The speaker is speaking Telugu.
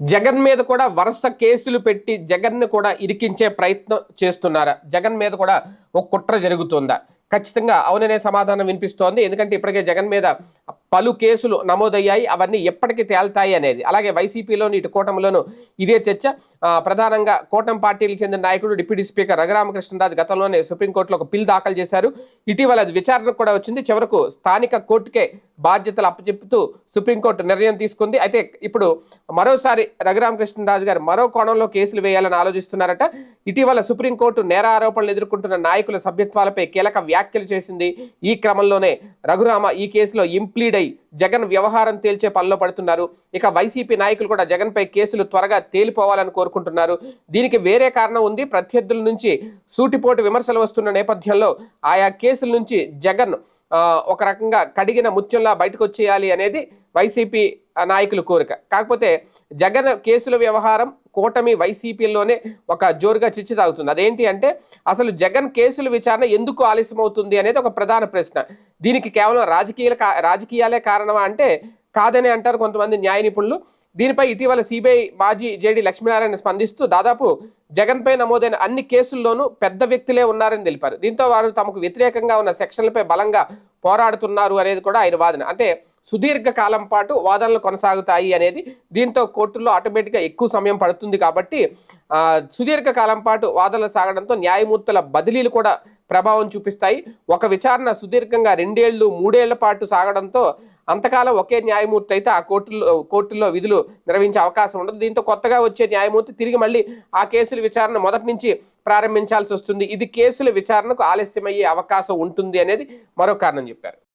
జగన్ మీద కూడా వరుస కేసులు పెట్టి జగన్ను కూడా ఇరికించే ప్రయత్నం చేస్తున్నారా. జగన్ మీద కూడా ఒక కుట్ర జరుగుతుందా? ఖచ్చితంగా అవుననే సమాధానం వినిపిస్తోంది. ఎందుకంటే ఇప్పటికే జగన్ మీద పలు కేసులు నమోదయ్యాయి. అవన్నీ ఎప్పటికీ తేల్తాయి అనేది. అలాగే వైసీపీలోని ఇటు కూటమిలోను ఇదే చర్చ. ప్రధానంగా కూటమి పార్టీలకు చెందిన నాయకుడు డిప్యూటీ స్పీకర్ రఘురామకృష్ణరాజు గతంలోనే సుప్రీంకోర్టులో ఒక పిల్ దాఖలు చేశారు. ఇటీవల అది విచారణకు కూడా వచ్చింది. చివరకు స్థానిక కోర్టుకే బాధ్యతలు అప్పచెప్పుతూ సుప్రీంకోర్టు నిర్ణయం తీసుకుంది. అయితే ఇప్పుడు మరోసారి రఘురామకృష్ణరాజు గారు మరో కోణంలో కేసులు వేయాలని ఆలోచిస్తున్నారట. ఇటీవల సుప్రీంకోర్టు నేర ఆరోపణలు ఎదుర్కొంటున్న నాయకుల సభ్యత్వాలపై కీలక వ్యాఖ్యలు చేసింది. ఈ క్రమంలోనే రఘురామ ఈ కేసులో ఇంప్లీడ్ అయి జగన్ వ్యవహారం తేల్చే పనిలో పడుతున్నారు. ఇక వైసీపీ నాయకులు కూడా జగన్పై కేసులు త్వరగా తేలిపోవాలని కోరుకుంటున్నారు. దీనికి వేరే కారణం ఉంది. ప్రత్యర్థుల నుంచి సూటిపోటు విమర్శలు వస్తున్న నేపథ్యంలో ఆయా కేసుల నుంచి జగన్ ఒక రకంగా కడిగిన ముత్యంలా బయటకు వచ్చేయాలి అనేది వైసీపీ నాయకుల కోరిక. కాకపోతే జగన్ కేసుల వ్యవహారం కూటమి వైసీపీలోనే ఒక జోరుగా చిచ్చు తాగుతుంది. అదేంటి అంటే అసలు జగన్ కేసుల విచారణ ఎందుకు ఆలస్యం అవుతుంది అనేది ఒక ప్రధాన ప్రశ్న. దీనికి కేవలం రాజకీయ రాజకీయాలే కారణమా అంటే కాదని అంటారు కొంతమంది న్యాయ నిపుణులు. దీనిపై ఇటీవల సిబిఐ మాజీ జేడీ లక్ష్మీనారాయణ స్పందిస్తూ దాదాపు జగన్పై నమోదైన అన్ని కేసుల్లోనూ పెద్ద వ్యక్తులే ఉన్నారని తెలిపారు. దీంతో వారు తమకు వ్యతిరేకంగా ఉన్న సెక్షన్లపై బలంగా పోరాడుతున్నారు అనేది కూడా ఆయన వాదన. అంటే సుదీర్ఘ కాలం పాటు వాదనలు కొనసాగుతాయి అనేది దీంతో కోర్టుల్లో ఆటోమేటిక్గా ఎక్కువ సమయం పడుతుంది కాబట్టి సుదీర్ఘకాలం సుదీర్ఘ కాలం పాటు వాదనలు సాగడంతో న్యాయమూర్తుల బదిలీలు కూడా ప్రభావం చూపిస్తాయి. ఒక విచారణ సుదీర్ఘంగా రెండేళ్ళు మూడేళ్ళ పాటు సాగడంతో అంతకాలం ఒకే న్యాయమూర్తి అయితే ఆ కోర్టులో కోర్టుల్లో విధులు నిర్వహించే అవకాశం ఉండదు. దీంతో కొత్తగా వచ్చే న్యాయమూర్తి తిరిగి మళ్ళీ ఆ కేసుల విచారణ మొదటి నుంచి ప్రారంభించాల్సి వస్తుంది. ఇది కేసుల విచారణకు ఆలస్యమయ్యే అవకాశం ఉంటుంది అనేది మరో కారణం చెప్పారు.